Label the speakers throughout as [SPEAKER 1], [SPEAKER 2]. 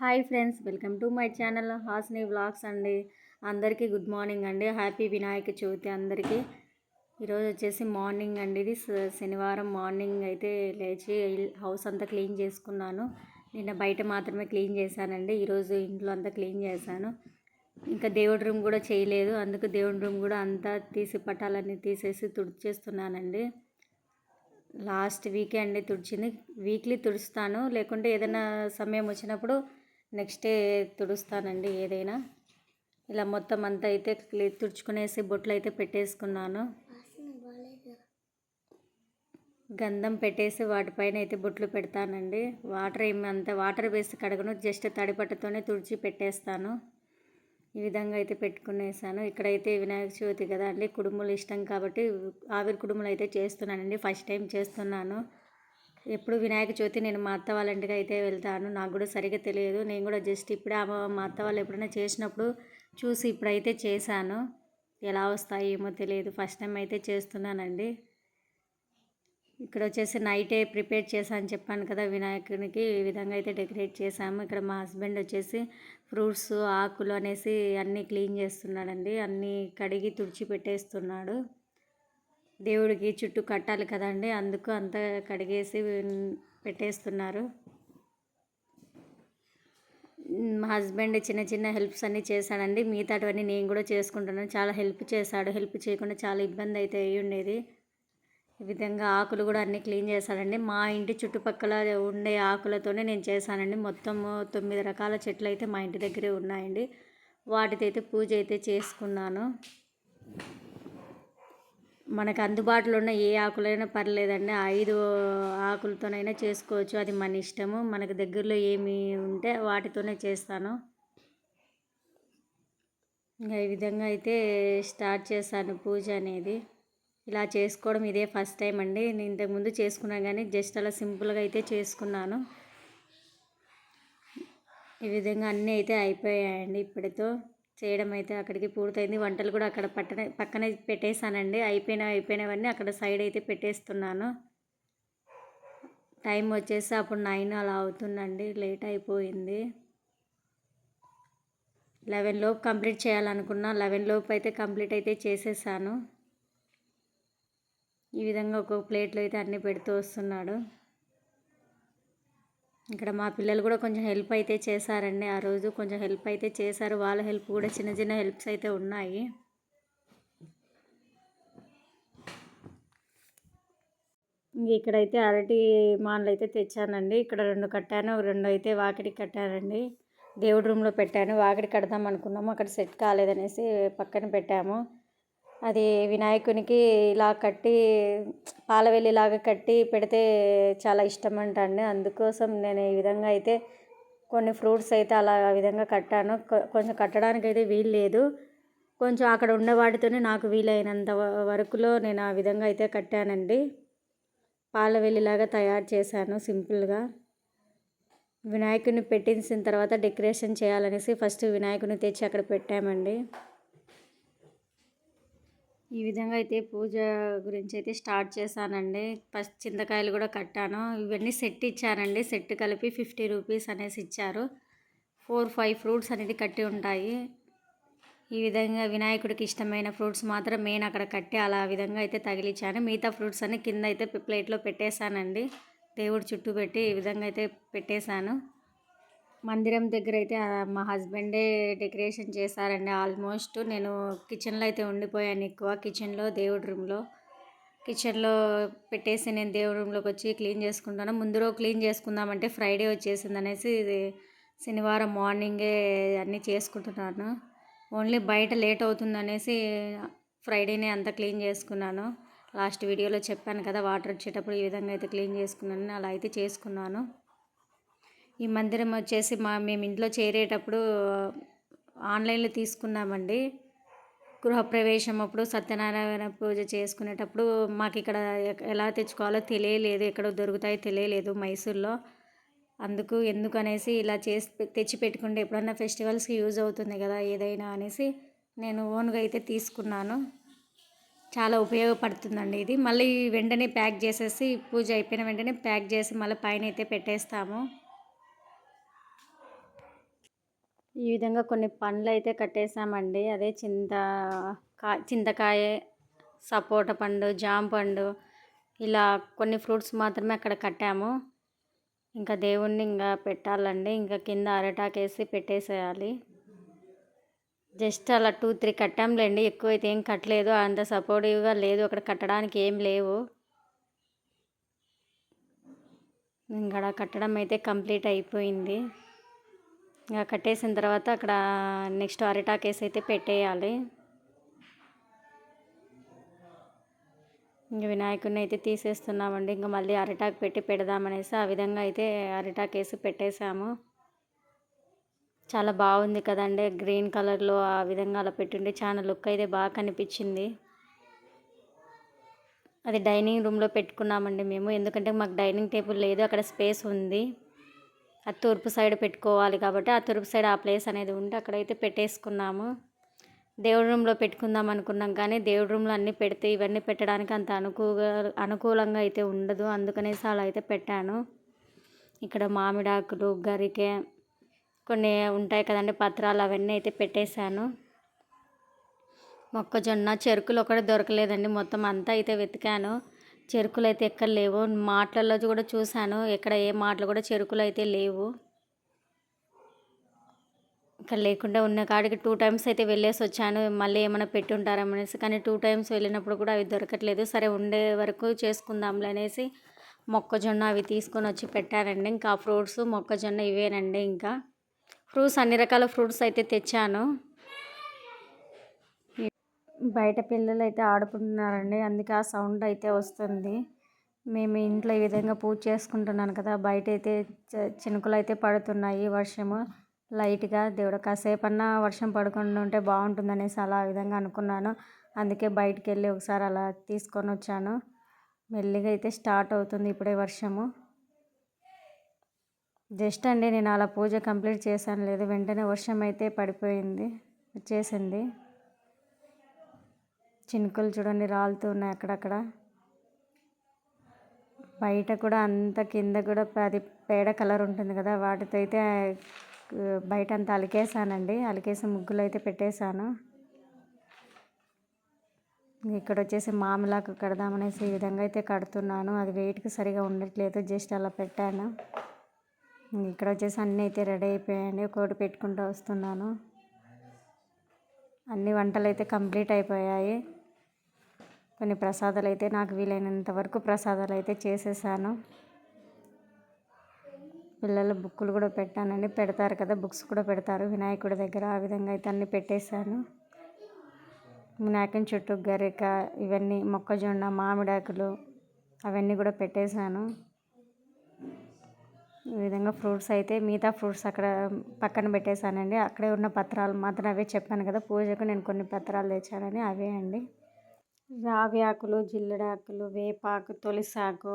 [SPEAKER 1] Hi friends welcome to my channel Hasni vlogs అండి. అందరికీ good morning అండి. Happy Vinayaka Chavithi అందరికీ. ఈరోజు వచ్చేసి మార్నింగ్ అండి ఇది. శనివారం మార్నింగ్ అయితే లేచి హౌస్ అంతా క్లీన్ చేసుకున్నాను. నిన్న బయట మాత్రమే క్లీన్ చేశానండి. ఈరోజు ఇంట్లో అంతా క్లీన్ చేశాను. ఇంకా దేవుడి రూమ్ కూడా చేయలేదు. అందుకు దేవుడి రూమ్ కూడా అంతా తీసి పట్టాలన్నీ తీసేసి తుడిచేస్తున్నానండి. లాస్ట్ వీకే అండి తుడిచింది. వీక్లీ తుడుస్తాను. లేకుంటే ఏదైనా సమయం వచ్చినప్పుడు నెక్స్ట్ డే తుడుస్తానండి ఏదైనా. ఇలా మొత్తం అంతా అయితే తుడుచుకునేసి బొట్లు అయితే పెట్టేసుకున్నాను. గంధం పెట్టేసి వాటిపైన అయితే బొట్లు పెడతానండి. వాటర్ ఏమి అంత వాటర్ వేసి కడగను జస్ట్ తడిపట్టతోనే తుడిచి పెట్టేస్తాను. ఈ విధంగా అయితే పెట్టుకునేసాను. ఇక్కడైతే వినాయక చవితి కదా అండి కుడుములు ఇష్టం కాబట్టి ఆవిరి కుడుములు అయితే చేస్తున్నానండి ఫస్ట్ టైం చేస్తున్నాను. ఎప్పుడు వినాయక చవితి నేను మా అత్త వాళ్ళ ఇంటికి అయితే వెళ్తాను. నాకు కూడా సరిగ్గా తెలియదు. నేను కూడా జస్ట్ ఇప్పుడే మా అత్త వాళ్ళు ఎప్పుడైనా చేసినప్పుడు చూసి ఇప్పుడైతే చేశాను. ఎలా వస్తాయి ఏమో తెలియదు. ఫస్ట్ టైం అయితే చేస్తున్నానండి. ఇక్కడ వచ్చేసి నైటే ప్రిపేర్ చేశాను చెప్పాను కదా వినాయకునికి. ఈ విధంగా అయితే డెకరేట్ చేశాము. ఇక్కడ మా హస్బెండ్ వచ్చేసి ఫ్రూట్స్ ఆకులు అనేసి అన్నీ క్లీన్ చేస్తున్నాడండి. అన్నీ కడిగి తుడిచి పెట్టేస్తున్నాడు. దేవుడికి చుట్టూ కట్టాలి కదండి అందుకు అంత కడిగేసి పెట్టేస్తున్నారు. మా హస్బెండ్ చిన్న చిన్న హెల్ప్స్ అన్నీ చేశాడండి మిగతావన్నీ నేను కూడా చేసుకుంటున్నాను. చాలా హెల్ప్ చేశాడు హెల్ప్ చేయకుండా చాలా ఇబ్బంది అయితే అయ్యి ఉండేది. ఈ విధంగా ఆకులు కూడా అన్నీ క్లీన్ చేశాడండి. మా ఇంటి చుట్టుపక్కల ఉండే ఆకులతోనే నేను చేశానండి. మొత్తం తొమ్మిది రకాల చెట్లు అయితే మా ఇంటి దగ్గరే ఉన్నాయండి. వాటితో అయితే పూజ అయితే చేసుకున్నాను. మనకు అందుబాటులో ఉన్న ఏ ఆకులైనా పర్లేదండి. ఐదు ఆకులతోనైనా చేసుకోవచ్చు. అది మన ఇష్టము. మనకు దగ్గరలో ఏమి ఉంటే వాటితోనే చేస్తాను. ఇంకా ఈ విధంగా అయితే స్టార్ట్ చేశాను పూజ అనేది. ఇలా చేసుకోవడం ఇదే ఫస్ట్ టైం అండి. నేను ఇంతకుముందు చేసుకున్నాను కానీ జస్ట్ అలా సింపుల్గా అయితే చేసుకున్నాను. ఈ విధంగా అన్నీ అయితే అయిపోయాయండి ఇప్పటితో. చేయడం అయితే అక్కడికి పూర్తయింది. వంటలు కూడా అక్కడ పట్టనే పక్కనే పెట్టేశానండి. అయిపోయిన అయిపోయినవన్నీ అక్కడ సైడ్ అయితే పెట్టేస్తున్నాను. టైం వచ్చేసి అప్పుడు నైన్ అలా అవుతుందండి. లేట్ అయిపోయింది. లెవెన్ లోపు కంప్లీట్ చేయాలనుకున్నా లెవెన్ లోపు అయితే కంప్లీట్ అయితే చేసేసాను. ఈ విధంగా ఒక్కొక్క ప్లేట్లో అయితే అన్నీ పెడుతూ వస్తున్నాడు. ఇక్కడ మా పిల్లలు కూడా కొంచెం హెల్ప్ అయితే చేశారండి. ఆ రోజు కొంచెం హెల్ప్ అయితే చేశారు. వాళ్ళ హెల్ప్ కూడా చిన్న చిన్న హెల్ప్స్ అయితే ఉన్నాయి. ఇక్కడైతే అరటి మాన్లు అయితే తెచ్చానండి. ఇక్కడ రెండు కట్టాను రెండు అయితే వాకిడికి కట్టానండి. దేవుడి రూమ్లో పెట్టాను. వాకిడి కడదాం అనుకున్నాము. అక్కడ సెట్ కాలేదనేసి పక్కన పెట్టాము. అది వినాయకునికి ఇలా కట్టి పాలవెల్లిలాగా కట్టి పెడితే చాలా ఇష్టం అంట అండి అందుకోసం నేను ఈ విధంగా అయితే కొన్ని ఫ్రూట్స్ అయితే అలా ఆ విధంగా కట్టాను. కొంచెం కట్టడానికి అయితే వీలు లేదు. కొంచెం అక్కడ ఉన్న వాటితోనే నాకు వీలైనంత వరకులో నేను ఆ విధంగా అయితే కట్టానండి. పాలవెల్లిలాగా తయారు చేశాను సింపుల్గా. వినాయకుడిని పెట్టించిన తర్వాత డెకరేషన్ చేయాలనేసి ఫస్ట్ వినాయకుడిని తెచ్చి అక్కడ పెట్టామండి. ఈ విధంగా అయితే పూజ గురించి అయితే స్టార్ట్ చేశానండి. ఫస్ట్ చింతకాయలు కూడా కట్టాను. ఇవన్నీ సెట్ ఇచ్చారండి సెట్ కలిపి ఫిఫ్టీ రూపీస్ అనేసి ఇచ్చారు. ఫోర్ ఫైవ్ ఫ్రూట్స్ అనేది కట్టి ఉంటాయి. ఈ విధంగా వినాయకుడికి ఇష్టమైన ఫ్రూట్స్ మాత్రం మెయిన్ అక్కడ కట్టి అలా విధంగా అయితే తగిలిచ్చాను. మిగతా ఫ్రూట్స్ అన్ని కింద అయితే ప్లేట్లో పెట్టేశానండి. దేవుడి చుట్టూ పెట్టి ఈ విధంగా అయితే పెట్టేశాను. మందిరం దగ్గర అయితే మా హస్బెండే డెకరేషన్ చేశారండి. ఆల్మోస్ట్ నేను కిచెన్లో అయితే ఉండిపోయాను ఎక్కువ. కిచెన్లో దేవుడి రూమ్లో. కిచెన్లో పెట్టేసి నేను దేవుడి రూమ్లోకి వచ్చి క్లీన్ చేసుకుంటాను. ముందు రోజు క్లీన్ చేసుకుందామంటే ఫ్రైడే వచ్చేసింది అనేసి ఇది శనివారం మార్నింగే అన్నీ చేసుకుంటున్నాను. ఓన్లీ బయట లేట్ అవుతుంది అనేసి ఫ్రైడేనే అంతా క్లీన్ చేసుకున్నాను. లాస్ట్ వీడియోలో చెప్పాను కదా వాటర్ వచ్చేటప్పుడు ఈ విధంగా అయితే క్లీన్ చేసుకున్నాను. అలా అయితే చేసుకున్నాను. ఈ మందిరం వచ్చేసి మా మేము ఇంట్లో చేరేటప్పుడు ఆన్లైన్లో తీసుకున్నామండి. గృహప్రవేశం అప్పుడు సత్యనారాయణ పూజ చేసుకునేటప్పుడు మాకు ఇక్కడ ఎలా తెచ్చుకోవాలో తెలియలేదు ఎక్కడ దొరుకుతాయో తెలియలేదు మైసూర్లో. అందుకు ఎందుకు అనేసి ఇలా చేసి తెచ్చి పెట్టుకుంటే ఎప్పుడన్నా ఫెస్టివల్స్కి యూజ్ అవుతుంది కదా ఏదైనా అనేసి నేను ఓన్గా అయితే తీసుకున్నాను. చాలా ఉపయోగపడుతుందండి ఇది. మళ్ళీ వెంటనే ప్యాక్ చేసేసి పూజ అయిపోయిన వెంటనే ప్యాక్ చేసి మళ్ళీ పైన అయితే పెట్టేస్తాము. ఈ విధంగా కొన్ని పండ్లు అయితే కట్టేసామండి. అదే చింత కా చింతకాయ సపోటా పండు జామ పండు ఇలా కొన్ని ఫ్రూట్స్ మాత్రమే అక్కడ కట్టాము. ఇంకా దేవుణ్ణి ఇంకా పెట్టాలండి. ఇంకా కింద అరటాకు వేసి పెట్టేసేయాలి. జస్ట్ అలా టూ త్రీ కట్టాంలేండి. ఎక్కువ అయితే ఏం కట్టలేదు. అంత సపోర్టివ్గా లేదు. అక్కడ కట్టడానికి ఏం లేవు. ఇంకా కట్టడం అయితే కంప్లీట్ అయిపోయింది ఇంకా కట్టేసిన తర్వాత అక్కడ నెక్స్ట్ అరిటాకేసి అయితే పెట్టేయాలి. ఇంక వినాయకుడిని అయితే తీసేస్తున్నామండి. ఇంకా మళ్ళీ అరిటాకు పెట్టి పెడదామనేసి ఆ విధంగా అయితే అరిటాకు వేసి పెట్టేశాము. చాలా బాగుంది కదండి. గ్రీన్ కలర్లో ఆ విధంగా అలా పెట్టుండి చాలా లుక్ అయితే బాగా కనిపించింది. అది డైనింగ్ రూమ్లో పెట్టుకున్నామండి మేము. ఎందుకంటే మాకు డైనింగ్ టేబుల్ లేదు అక్కడ స్పేస్ ఉంది. అది తూర్పు సైడ్ పెట్టుకోవాలి కాబట్టి ఆ తూర్పు సైడ్ ఆ ప్లేస్ అనేది ఉంటే అక్కడైతే పెట్టేసుకున్నాము. దేవుడి రూమ్లో పెట్టుకుందాం అనుకున్నాం కానీ దేవుడి రూమ్లో అన్నీ పెడితే ఇవన్నీ పెట్టడానికి అంత అనుకూల అనుకూలంగా అయితే ఉండదు. అందుకనేసి అలా అయితే పెట్టాను. ఇక్కడ మామిడాకులు గరికే కొన్ని ఉంటాయి కదండి పత్రాలు అవన్నీ అయితే పెట్టేశాను. మొక్కజొన్న చెరుకులు ఒకటి దొరకలేదండి. మొత్తం అంతా అయితే వెతికాను. చెరుకులు అయితే ఎక్కడ లేవు. మాటలలో కూడా చూశాను. ఎక్కడ ఏ మాటలు కూడా చెరుకులు అయితే లేవు. ఇక్కడ లేకుండా ఉన్న కాడికి టూ టైమ్స్ అయితే వెళ్ళేసి వచ్చాను. మళ్ళీ ఏమైనా పెట్టి ఉంటారనేసి కానీ టూ టైమ్స్ వెళ్ళినప్పుడు కూడా అవి దొరకట్లేదు. సరే ఉండే వరకు చేసుకుందాంలే అనేసి మొక్కజొన్న అవి తీసుకొని వచ్చి పెట్టానండి ఇంకా ఫ్రూట్స్ మొక్కజొన్న ఇవేనండి ఇంకా. ఫ్రూట్స్ అన్ని రకాల ఫ్రూట్స్ అయితే తెచ్చాను. బయట పిల్లలు అయితే ఆడుకుంటున్నారండి. అందుకే ఆ సౌండ్ అయితే వస్తుంది. మేము ఇంట్లో ఈ విధంగా పూజ చేసుకుంటున్నాను కదా బయట అయితే చినుకులు అయితే పడుతున్నాయి వర్షము. లైట్గా దేవుడు కాసేపన్నా వర్షం పడకుండా ఉంటే బాగుంటుందనేసి అలా ఆ విధంగా అనుకున్నాను. అందుకే బయటికి వెళ్ళి ఒకసారి అలా తీసుకొని వచ్చాను. మెల్లిగా అయితే స్టార్ట్ అవుతుంది ఇప్పుడే వర్షము. జస్ట్ అండి నేను అలా పూజ కంప్లీట్ చేశాను. లేదు వెంటనే వర్షం అయితే పడిపోయింది వచ్చేసింది చినుకులు చూడండి రాలుతూ ఉన్నాయి అక్కడక్కడ. బయట కూడా అంత కింద కూడా అది పేడ కలర్ ఉంటుంది కదా వాటితో అయితే బయట అంతా అలికేసానండి. అలికేసి ముగ్గులు అయితే పెట్టేశాను. ఇక్కడ వచ్చేసి మామిలాకు కడదామనేసి ఈ విధంగా అయితే కడుతున్నాను. అది వెయిట్కి సరిగా ఉండట్లేదు జస్ట్ అలా పెట్టాను. ఇక్కడ వచ్చేసి అన్నీ అయితే రెడీ అయిపోయాయండి ఒకటి పెట్టుకుంటూ వస్తున్నాను. అన్ని వంటలు అయితే కంప్లీట్ అయిపోయాయి. కొన్ని ప్రసాదాలు అయితే నాకు వీలైనంత వరకు ప్రసాదాలు అయితే చేసేసాను. పిల్లల బుక్కులు కూడా పెట్టానండి. పెడతారు కదా బుక్స్ కూడా పెడతారు. వినాయకుడి దగ్గర ఆ విధంగా అయితే అన్నీ పెట్టేశాను. వినాయకుని చుట్టూ గరిక ఇవన్నీ మొక్కజొన్న మామిడాకులు అవన్నీ కూడా పెట్టేశాను. ఈ విధంగా ఫ్రూట్స్ అయితే మిగతా ఫ్రూట్స్ అక్కడ పక్కన పెట్టేశానండి. అక్కడే ఉన్న పత్రాలు మాత్రం అవే చెప్పాను కదా పూజకు నేను కొన్ని పత్రాలు తెచ్చానని అవే అండి. రావి ఆకులు జిల్లడాకులు వేపాకు తులసాకు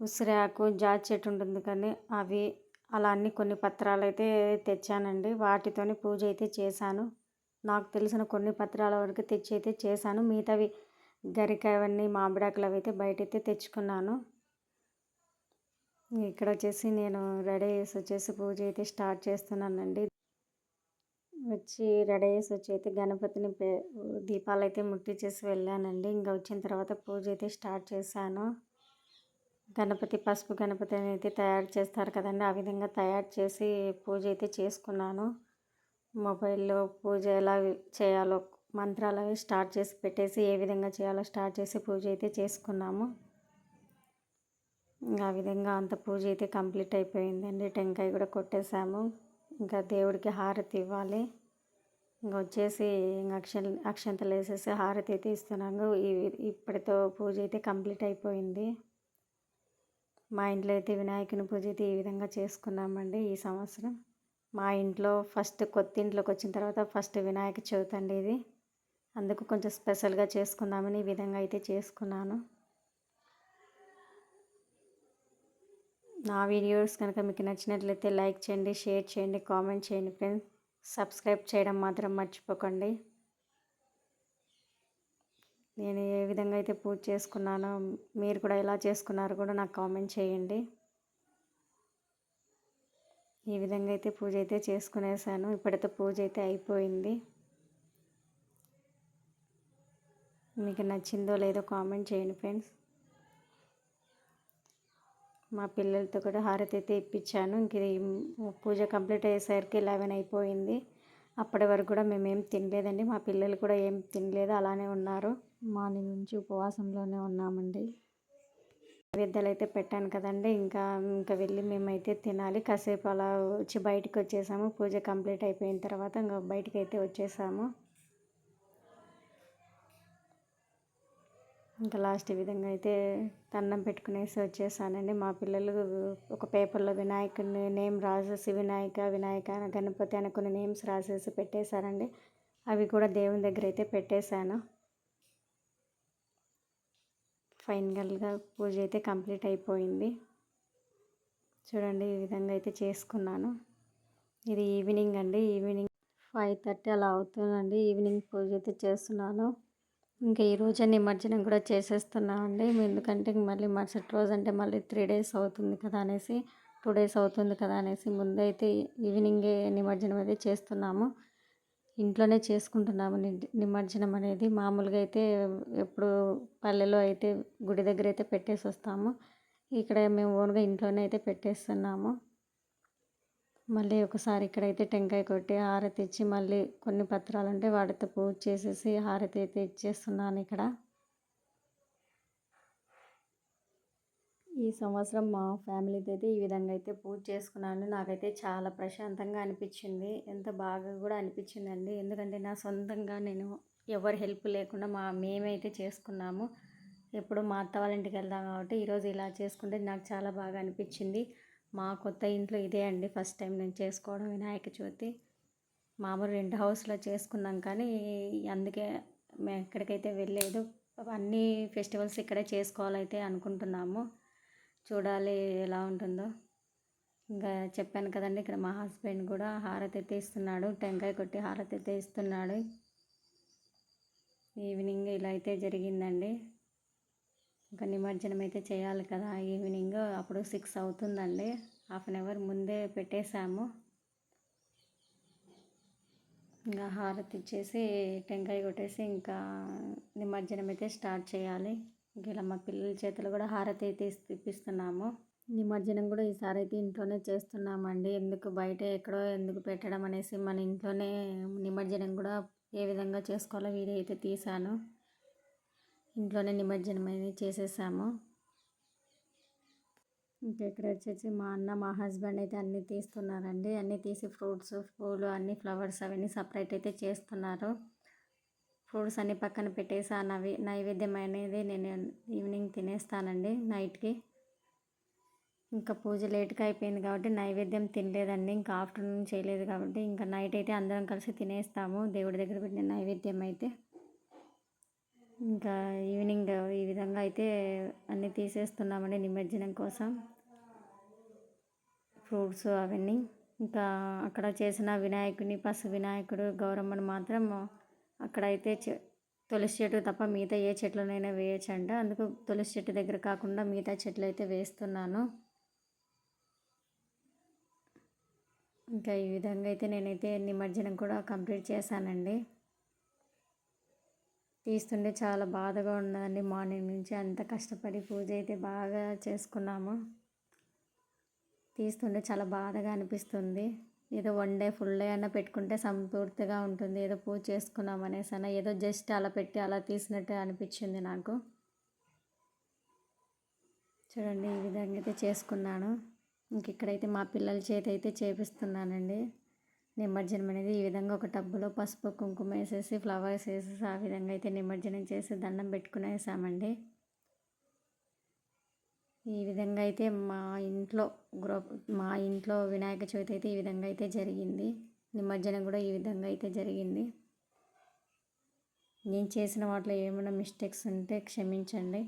[SPEAKER 1] ఉసిరాకు జాతి చెట్టు ఉంటుంది కానీ అవి అలా అన్ని కొన్ని పత్రాలు అయితే తెచ్చానండి. వాటితోని పూజ అయితే చేశాను. నాకు తెలిసిన కొన్ని పత్రాల వరకు తెచ్చి అయితే చేశాను. మిగతావి గరిక అవన్నీ మామిడాకులు అవి అయితే బయట అయితే తెచ్చుకున్నాను. ఇక్కడ వచ్చేసి నేను రెడీ చేసి వచ్చేసి పూజ అయితే స్టార్ట్ చేస్తున్నానండి. వచ్చి రెడీ చేసి వచ్చి అయితే గణపతిని దీపాలు అయితే ముట్టించేసి వెళ్ళానండి. ఇంకా వచ్చిన తర్వాత పూజ అయితే స్టార్ట్ చేశాను. గణపతి పసుపు గణపతి అయితే తయారు చేస్తారు కదండి ఆ విధంగా తయారు చేసి పూజ అయితే చేసుకున్నాను. మొబైల్లో పూజ ఎలా చేయాలో మంత్రాలు అవి స్టార్ట్ చేసి పెట్టేసి ఏ విధంగా చేయాలో స్టార్ట్ చేసి పూజ అయితే చేసుకున్నాము. ఆ విధంగా అంత పూజ అయితే కంప్లీట్ అయిపోయిందండి. టెంకాయ కూడా కొట్టేసాము ఇంకా దేవుడికి హారతి ఇవ్వాలి. ఇంకా వచ్చేసి అక్ష అక్షంతలు వేసేసి హారతి అయితే ఇస్తున్నాను. ఇప్పటితో పూజ అయితే కంప్లీట్ అయిపోయింది. మా ఇంట్లో అయితే వినాయకుని పూజ అయితే ఈ విధంగా చేసుకున్నామండి ఈ సంవత్సరం. మా ఇంట్లో ఫస్ట్ కొత్త ఇంట్లోకి వచ్చిన తర్వాత ఫస్ట్ వినాయక చవితి అండి ఇది. అందుకు కొంచెం స్పెషల్గా చేసుకుందామని ఈ విధంగా అయితే చేసుకున్నాను. నా వీడియోస్ కనుక మీకు నచ్చినట్లయితే లైక్ చేయండి షేర్ చేయండి కామెంట్ చేయండి ఫ్రెండ్స్. సబ్స్క్రైబ్ చేయడం మాత్రం మర్చిపోకండి. నేను ఏ విధంగా అయితే పూజ చేసుకున్నానో మీరు కూడా ఎలా చేసుకున్నారో కూడా నాకు కామెంట్ చేయండి. ఈ విధంగా అయితే పూజ అయితే చేసుకునేసాను. ఇప్పుడైతే పూజ అయితే అయిపోయింది. మీకు నచ్చిందో లేదో కామెంట్ చేయండి ఫ్రెండ్స్. మా పిల్లలతో కూడా హారతి అయితే ఇప్పించాను. ఇంక పూజ కంప్లీట్ అయ్యేసరికి లెవెన్ అయిపోయింది. అప్పటి వరకు కూడా మేమేం తినలేదండి. మా పిల్లలు కూడా ఏం తినలేదు. అలానే ఉన్నారు. మార్నింగ్ నుంచి ఉపవాసంలోనే ఉన్నామండి. నైవేద్యాలు అయితే పెట్టాను కదండి. ఇంకా ఇంకా వెళ్ళి మేమైతే తినాలి. కాసేపు అలా వచ్చి బయటకు వచ్చేసాము. పూజ కంప్లీట్ అయిపోయిన తర్వాత ఇంకా బయటకు అయితే వచ్చేసాము. ఇంకా లాస్ట్ ఈ విధంగా అయితే దండం పెట్టుకునేసి వచ్చేసానండి మా పిల్లలు ఒక పేపర్లో వినాయకుని నేమ్ రాసేసి వినాయక వినాయక గణపతి అని కొన్ని నేమ్స్ రాసేసి పెట్టేశారండి. అవి కూడా దేవుని దగ్గర అయితే పెట్టేశాను. ఫైనల్గా పూజ అయితే కంప్లీట్ అయిపోయింది. చూడండి ఈ విధంగా అయితే చేసుకున్నాను. ఇది ఈవినింగ్ అండి. ఈవినింగ్ ఫైవ్ థర్టీ అలా అవుతుందండి. ఈవినింగ్ పూజ అయితే చేస్తున్నాను. ఇంకా ఈ నిమజ్జనం కూడా చేసేస్తున్నామండి ఎందుకంటే మళ్ళీ మరుసటి రోజు అంటే మళ్ళీ త్రీ డేస్ అవుతుంది కదా అనేసి టూ డేస్ అవుతుంది కదా అనేసి ముందైతే ఈవినింగే నిమజ్జనం అయితే చేస్తున్నాము. ఇంట్లోనే చేసుకుంటున్నాము నిమజ్జనం అనేది. మామూలుగా అయితే ఎప్పుడు పల్లెలో అయితే గుడి దగ్గర అయితే పెట్టేసి వస్తాము. ఇక్కడ మేము ఓన్గా ఇంట్లోనే అయితే పెట్టేస్తున్నాము. మళ్ళీ ఒకసారి ఇక్కడైతే టెంకాయ కొట్టి హారతి ఇచ్చి మళ్ళీ కొన్ని పత్రాలు ఉంటే వాటితో పూజ చేసేసి హారతి అయితే ఇచ్చేస్తున్నాను ఇక్కడ. ఈ సంవత్సరం మా ఫ్యామిలీతో అయితే ఈ విధంగా అయితే పూజ చేసుకున్నాను. నాకైతే చాలా ప్రశాంతంగా అనిపించింది. ఎంత బాగా కూడా అనిపించిందండి. ఎందుకంటే నా సొంతంగా నేను ఎవరి హెల్ప్ లేకుండా మా మేమైతే చేసుకున్నాము. ఎప్పుడు మా అత్త వాళ్ళ ఇంటికి వెళ్దాం కాబట్టి ఈరోజు ఇలా చేసుకుంటే నాకు చాలా బాగా అనిపించింది. మా కొత్త ఇంట్లో ఇదే అండి. ఫస్ట్ టైం నేను చేసుకోవడం వినాయక చవితి. మామూలు రెండు హౌస్లో చేసుకున్నాం కానీ అందుకే మేము ఎక్కడికైతే వెళ్ళలేదు అన్ని ఫెస్టివల్స్ ఇక్కడే చేసుకోవాలైతే అనుకుంటున్నాము. చూడాలి ఎలా ఉంటుందో. ఇంకా చెప్పాను కదండి ఇక్కడ మా హస్బెండ్ కూడా హారతి అయితే ఇస్తున్నాడు. టెంకాయ కొట్టి హారతి అయితే ఇస్తున్నాడు. ఈవినింగ్ ఇలా అయితే జరిగిందండి. ఇంకా నిమజ్జనం అయితే చేయాలి కదా ఈవినింగ్ అప్పుడు సిక్స్ అవుతుందండి. హాఫ్ అన్ అవర్ ముందే పెట్టేశాము. ఇంకా హారతి ఇచ్చేసి టెంకాయ కొట్టేసి ఇంకా నిమజ్జనం అయితే స్టార్ట్ చేయాలి. ఇలా మా పిల్లల చేతులు కూడా హారతి అయితే ఇప్పిస్తున్నాము. నిమజ్జనం కూడా ఈసారి అయితే ఇంట్లోనే చేస్తున్నామండి. ఎందుకు బయట ఎక్కడో ఎందుకు పెట్టడం అనేసి మన ఇంట్లోనే నిమజ్జనం కూడా ఏ విధంగా చేసుకోవాలో వీడియో అయితే తీశాను. ఇంట్లోనే నిమజ్జనం అనేది చేసేసాము. ఇంకా ఇక్కడ వచ్చేసి మా అన్న మా హస్బెండ్ అయితే అన్నీ తీస్తున్నారండి. అన్నీ తీసి ఫ్రూట్స్ పూలు అన్ని ఫ్లవర్స్ అవన్నీ సపరేట్ అయితే చేస్తున్నారు. ఫ్రూట్స్ అన్ని పక్కన పెట్టేసి ఆ నవి నైవేద్యం అనేది నేను ఈవినింగ్ తినేస్తానండి నైట్కి. ఇంకా పూజ లేట్గా అయిపోయింది కాబట్టి నైవేద్యం తినలేదండి. ఇంకా ఆఫ్టర్నూన్ చేయలేదు కాబట్టి ఇంకా నైట్ అయితే అందరం కలిసి తినేస్తాము. దేవుడి దగ్గర పెట్టిన నైవేద్యం అయితే. ఇంకా ఈవినింగ్ ఈ విధంగా అయితే అన్నీ తీసేస్తున్నామండి నిమజ్జనం కోసం. ఫ్రూట్స్ అవన్నీ. ఇంకా అక్కడ చేసిన వినాయకుని పసు వినాయకుడు గౌరమ్మను మాత్రం అక్కడైతే తులసి చెట్టు తప్ప మిగతా ఏ చెట్లనైనా వేయచ్చంట. అందుకు తులసి చెట్టు దగ్గర కాకుండా మిగతా చెట్లు అయితే వేస్తున్నాను. ఇంకా ఈ విధంగా అయితే నేనైతే నిమజ్జనం కూడా కంప్లీట్ చేశానండి. తీస్తుంటే చాలా బాధగా ఉన్నదండి మార్నింగ్ నుంచి. అంత కష్టపడి పూజ అయితే బాగా చేసుకున్నాము. తీస్తుంటే చాలా బాధగా అనిపిస్తుంది. ఏదో వన్ డే ఫుల్ డే అన్న పెట్టుకుంటే సంపూర్తిగా ఉంటుంది. ఏదో పూజ చేసుకున్నాం అనేసి అన్న ఏదో జస్ట్ అలా పెట్టి అలా తీసినట్టు అనిపించింది నాకు. చూడండి ఈ విధంగా అయితే చేసుకున్నాను. ఇంక ఇక్కడైతే మా పిల్లల చేతి అయితే చేపిస్తున్నానండి. నిమజ్జనం అనేది ఈ విధంగా ఒక టబ్బులో పసుపు కుంకుమ వేసేసి ఫ్లవర్స్ వేసేసి ఆ విధంగా అయితే నిమజ్జనం చేసి దండం పెట్టుకునేసామండి ఈ విధంగా అయితే మా ఇంట్లో గ్రో మా ఇంట్లో వినాయక చవితి అయితే ఈ విధంగా అయితే జరిగింది. నిమజ్జనం కూడా ఈ విధంగా అయితే జరిగింది. నేను చేసిన వాటిలో ఏమైనా మిస్టేక్స్ ఉంటే క్షమించండి.